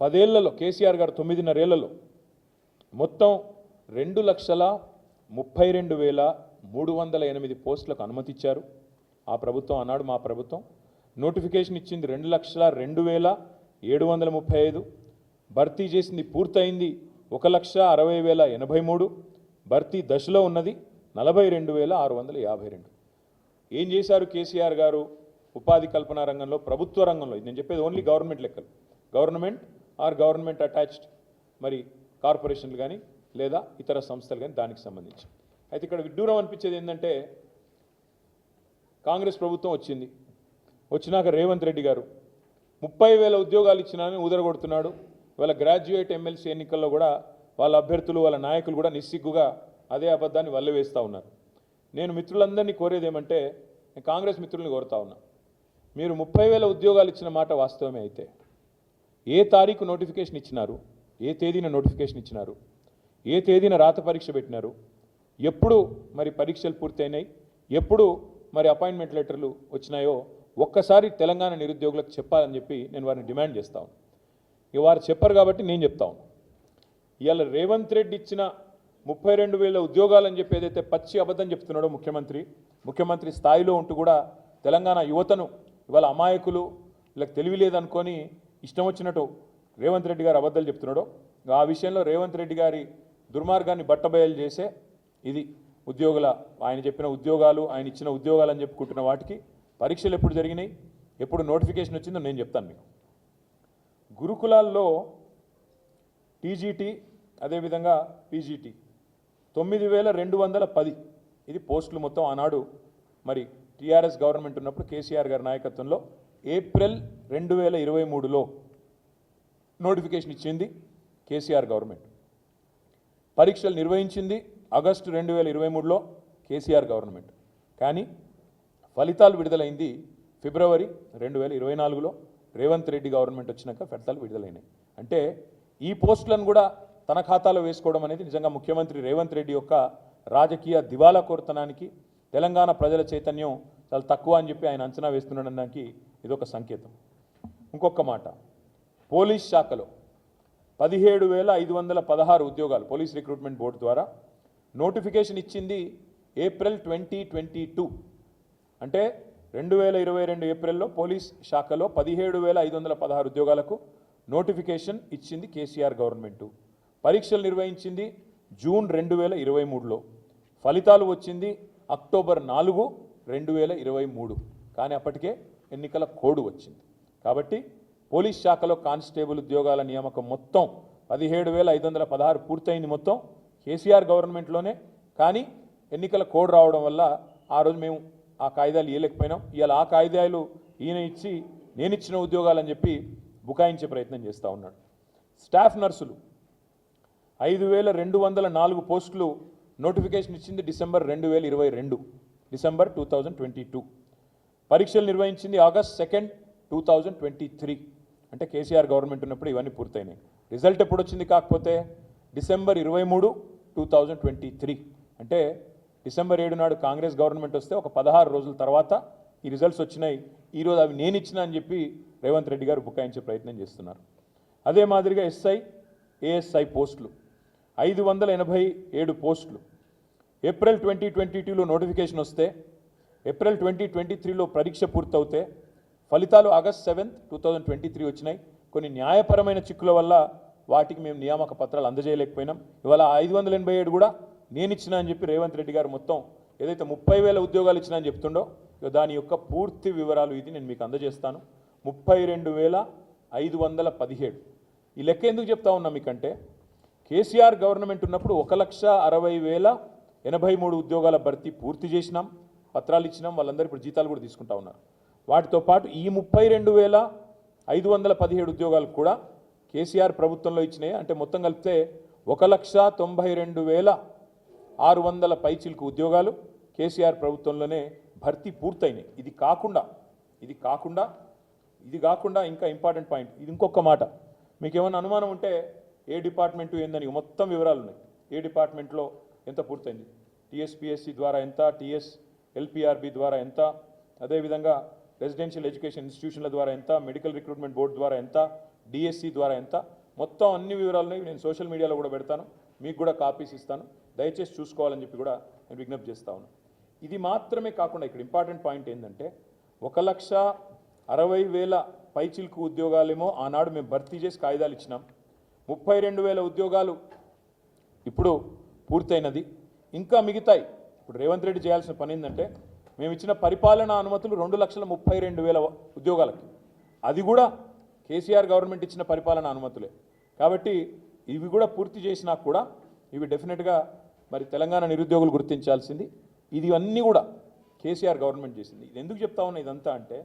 పదేళ్ళలో కేసీఆర్ గారు తొమ్మిదిన్నరేళ్ళలో మొత్తం రెండు లక్షల ముప్పై రెండు వేల మూడు వందల ఎనిమిది పోస్టులకు అనుమతి ఇచ్చారు ఆ ప్రభుత్వం అన్నాడు మా ప్రభుత్వం నోటిఫికేషన్ ఇచ్చింది రెండు లక్షల రెండు వేల ఏడు వందల ముప్పై ఐదు. భర్తీ చేసింది పూర్తయింది ఒక లక్ష అరవై వేల ఎనభై మూడు. భర్తీ దశలో ఉన్నది నలభై రెండు వేల ఆరు వందల యాభై రెండు. ఏం చేశారు కేసీఆర్ గారు? ఉపాధి కల్పన రంగంలో ప్రభుత్వ రంగంలో? ఇది నేను చెప్పేది ఓన్లీ గవర్నమెంట్ లెక్కలు. గవర్నమెంట్ ఆర్ గవర్నమెంట్ అటాచ్డ్ మరి కార్పొరేషన్లు కానీ లేదా ఇతర సంస్థలు కానీ దానికి సంబంధించి. అయితే ఇక్కడ విడ్డూరం అనిపించేది ఏంటంటే కాంగ్రెస్ ప్రభుత్వం వచ్చింది. వచ్చినాక రేవంత్ రెడ్డి గారు ముప్పై వేల ఉద్యోగాలు ఇచ్చినానని ఊదరగొడుతున్నాడు. వాళ్ళ గ్రాడ్యుయేట్ ఎమ్మెల్సీ ఎన్నికల్లో కూడా వాళ్ళ అభ్యర్థులు వాళ్ళ నాయకులు కూడా నిస్సిగ్గుగా అదే అబద్ధాన్ని వల్లవేస్తూ ఉన్నారు. నేను మిత్రులందరినీ కోరేది ఏమంటే నేను కాంగ్రెస్ మిత్రుల్ని కోరుతా ఉన్నా. మీరు ముప్పై వేల ఉద్యోగాలు ఇచ్చిన మాట వాస్తవమే అయితే. ఏ తారీఖు నోటిఫికేషన్ ఇచ్చినారు? ఏ తేదీన నోటిఫికేషన్ ఇచ్చినారు? ఏ తేదీన రాత పరీక్ష పెట్టినారు? ఎప్పుడు మరి పరీక్షలు పూర్తయినాయి? ఎప్పుడు మరి అపాయింట్మెంట్ లెటర్లు వచ్చినాయో ఒక్కసారి తెలంగాణ నిరుద్యోగులకు చెప్పాలని చెప్పి నేను వారిని డిమాండ్ చేస్తాను ఇక వారు చెప్పరు కాబట్టి నేను చెప్తాను ఇవాళ రేవంత్ రెడ్డి ఇచ్చిన ముప్పై రెండు వేల ఉద్యోగాలని చెప్పి ఏదైతే పచ్చి అబద్ధం చెప్తున్నాడో ముఖ్యమంత్రి ముఖ్యమంత్రి స్థాయిలో ఉంటూ కూడా తెలంగాణ యువతను ఇవాళ అమాయకులు వీళ్ళకి తెలివి లేదనుకొని ఇష్టం వచ్చినట్టు రేవంత్ రెడ్డి గారు అబద్ధాలు చెప్తున్నాడో ఆ విషయంలో రేవంత్ రెడ్డి గారి దుర్మార్గాన్ని బట్టబయలు చేసే ఇది ఉద్యోగుల ఆయన చెప్పిన ఉద్యోగాలు ఆయన ఇచ్చిన ఉద్యోగాలు అని చెప్పుకుంటున్న వాటికి పరీక్షలు ఎప్పుడు జరిగినాయి ఎప్పుడు నోటిఫికేషన్ వచ్చిందో నేను చెప్తాను మీకు. గురుకులాల్లో టీజీటీ అదేవిధంగా పీజీటీ తొమ్మిది వేల రెండు వందల పది. ఇది పోస్టులు మొత్తం ఆనాడు మరి టీఆర్ఎస్ గవర్నమెంట్ ఉన్నప్పుడు కేసీఆర్ గారి నాయకత్వంలో ఏప్రిల్ రెండు వేల ఇరవై మూడులో నోటిఫికేషన్ ఇచ్చింది కేసీఆర్ గవర్నమెంట్. పరీక్షలు నిర్వహించింది ఆగస్టు రెండు వేల ఇరవై మూడులో కేసీఆర్ గవర్నమెంట్. కానీ ఫలితాలు విడుదలైంది ఫిబ్రవరి రెండు వేల ఇరవై నాలుగులో. రేవంత్ రెడ్డి గవర్నమెంట్ వచ్చినాక ఫలితాలు విడుదలైనాయి. అంటే ఈ పోస్టులను కూడా తన ఖాతాలో వేసుకోవడం అనేది నిజంగా ముఖ్యమంత్రి రేవంత్ రెడ్డి యొక్క రాజకీయ దివాలా కోరుతనానికి తెలంగాణ ప్రజల చైతన్యం చాలా తక్కువ అని చెప్పి ఆయన అంచనా వేస్తున్నాడడానికి ఇదొక సంకేతం. ఇంకొక మాట. పోలీస్ శాఖలో పదిహేడు వేల ఐదు వందల పదహారు ఉద్యోగాలు పోలీస్ రిక్రూట్మెంట్ బోర్డు ద్వారా నోటిఫికేషన్ ఇచ్చింది ఏప్రిల్ ట్వంటీ ట్వంటీ టూ. అంటే రెండు వేల ఇరవై రెండు ఏప్రిల్లో పోలీస్ శాఖలో పదిహేడు వేల ఐదు వందల పదహారు ఉద్యోగాలకు నోటిఫికేషన్ ఇచ్చింది కేసీఆర్ గవర్నమెంటు. పరీక్షలు నిర్వహించింది జూన్ రెండు వేల ఇరవై మూడులో. ఫలితాలు వచ్చింది అక్టోబర్ నాలుగు రెండు వేల ఇరవై మూడు. కానీ అప్పటికే ఎన్నికల కోడ్ వచ్చింది. కాబట్టి పోలీస్ శాఖలో కానిస్టేబుల్ ఉద్యోగాల నియామకం మొత్తం పదిహేడు వేల ఐదు వందల పదహారు పూర్తయింది మొత్తం. కేసీఆర్ గవర్నమెంట్లోనే. కానీ ఎన్నికల కోడ్ రావడం వల్ల ఆ రోజు మేము ఆ కాయిదాలు ఇవ్వలేకపోయినాం ఇవాళ ఆ కాయిదాలు ఈయన ఇచ్చి నేను ఇచ్చిన ఉద్యోగాలని చెప్పి బుకాయించే ప్రయత్నం చేస్తూ ఉన్నాడు. స్టాఫ్ నర్సులు ఐదు వేల రెండు వందల నాలుగు పోస్టులు నోటిఫికేషన్ ఇచ్చింది డిసెంబర్ రెండు వేల ఇరవై రెండు December two thousand twenty two. పరీక్షలు నిర్వహించింది August second two thousand twenty three అంటే కేసీఆర్ గవర్నమెంట్ ఉన్నప్పుడు ఇవన్నీ పూర్తయినాయి. రిజల్ట్ ఎప్పుడు వచ్చింది కాకపోతే డిసెంబర్ ఇరవై మూడు టూ థౌజండ్ ట్వంటీ త్రీ అంటే డిసెంబర్ ఏడు నాడు కాంగ్రెస్ గవర్నమెంట్ వస్తే ఒక పదహారు రోజుల తర్వాత ఈ రిజల్ట్స్ వచ్చినాయి. ఈరోజు అవి నేను ఇచ్చిన అని చెప్పి రేవంత్ రెడ్డి గారు బుకాయించే ప్రయత్నం చేస్తున్నారు. అదే మాదిరిగా ఎస్ఐ ఏఎస్ఐ పోస్టులు. ఐదు వందల ఎనభై ఏడు పోస్టులు. ఏప్రిల్ ట్వంటీ ట్వంటీ టూలో నోటిఫికేషన్ వస్తే ఏప్రిల్ ట్వంటీ ట్వంటీ త్రీలో పరీక్ష పూర్తవుతే ఫలితాలు August seventh two thousand twenty three వచ్చినాయి. కొన్ని న్యాయపరమైన చిక్కుల వల్ల వాటికి మేము నియామక పత్రాలు అందజేయలేకపోయినాం. ఇవాళ ఐదు వందల ఎనభై ఏడు కూడా నేను ఇచ్చిన అని చెప్పి రేవంత్ రెడ్డి గారు మొత్తం ఏదైతే ముప్పై వేల ఉద్యోగాలు ఇచ్చిన అని చెప్తుండో దాని యొక్క పూర్తి వివరాలు ఇది నేను మీకు అందజేస్తాను. ముప్పై రెండు వేల ఐదు వందల పదిహేడు. ఈ లెక్క ఎందుకు చెప్తా ఉన్నా మీకంటే కేసీఆర్ గవర్నమెంట్ ఉన్నప్పుడు ఒక లక్ష అరవై వేల ఎనభై మూడు ఉద్యోగాల భర్తీ పూర్తి చేసినాం. పత్రాలు ఇచ్చినాం. వాళ్ళందరూ ఇప్పుడు జీతాలు కూడా తీసుకుంటా ఉన్నారు. వాటితో పాటు ఈ ముప్పై రెండు వేల ఐదు వందల పదిహేడు ఉద్యోగాలు కూడా కేసీఆర్ ప్రభుత్వంలో ఇచ్చినాయి. అంటే మొత్తం కలిపితే ఒక లక్ష తొంభై రెండు వేల ఆరు వందల పైచిలకు ఉద్యోగాలు కేసీఆర్ ప్రభుత్వంలోనే భర్తీ పూర్తయినాయి. ఇది కాకుండా ఇది కాకుండా ఇది కాకుండా ఇంకా ఇంపార్టెంట్ పాయింట్ ఇది ఇంకొక మాట. మీకు ఏమైనా అనుమానం ఉంటే ఏ డిపార్ట్మెంటు ఏందని మొత్తం వివరాలు ఉన్నాయి. ఏ డిపార్ట్మెంట్లో ఎంత పూర్తయింది? టీఎస్పిఎస్సి ద్వారా ఎంత? టీఎస్ ఎల్పిఆర్బి ద్వారా ఎంత? అదేవిధంగా రెసిడెన్షియల్ ఎడ్యుకేషన్ ఇన్స్టిట్యూషన్ల ద్వారా ఎంత మెడికల్ రిక్రూట్మెంట్ బోర్డు ద్వారా ఎంత డిఎస్సి ద్వారా ఎంత మొత్తం అన్ని వివరాలను నేను సోషల్ మీడియాలో కూడా పెడతాను. మీకు కూడా కాపీస్ ఇస్తాను. దయచేసి చూసుకోవాలని చెప్పి కూడా నేను విజ్ఞప్తి చేస్తా ఉన్నాను ఇది మాత్రమే కాకుండా ఇక్కడ ఇంపార్టెంట్ పాయింట్ ఏంటంటే ఒక లక్ష అరవై వేల పైచిల్కు ఉద్యోగాలేమో ఆనాడు మేము భర్తీ చేసి కాగితాలు ఇచ్చినాం. ముప్పై రెండు వేల ఉద్యోగాలు ఇప్పుడు పూర్తయినది. ఇంకా మిగతాయి. ఇప్పుడు రేవంత్ రెడ్డి చేయాల్సిన పని ఏంటంటే మేము ఇచ్చిన పరిపాలనా అనుమతులు రెండు లక్షల ముప్పై రెండు వేల ఉద్యోగాలకి. అది కూడా కేసీఆర్ గవర్నమెంట్ ఇచ్చిన పరిపాలనా అనుమతులే. కాబట్టి ఇవి కూడా పూర్తి చేసినా కూడా ఇవి డెఫినెట్గా మరి తెలంగాణ నిరుద్యోగులు గుర్తించాల్సింది. ఇది అన్నీ కూడా కేసీఆర్ గవర్నమెంట్ చేసింది. ఇది ఎందుకు చెప్తా ఉన్నా ఇదంతా అంటే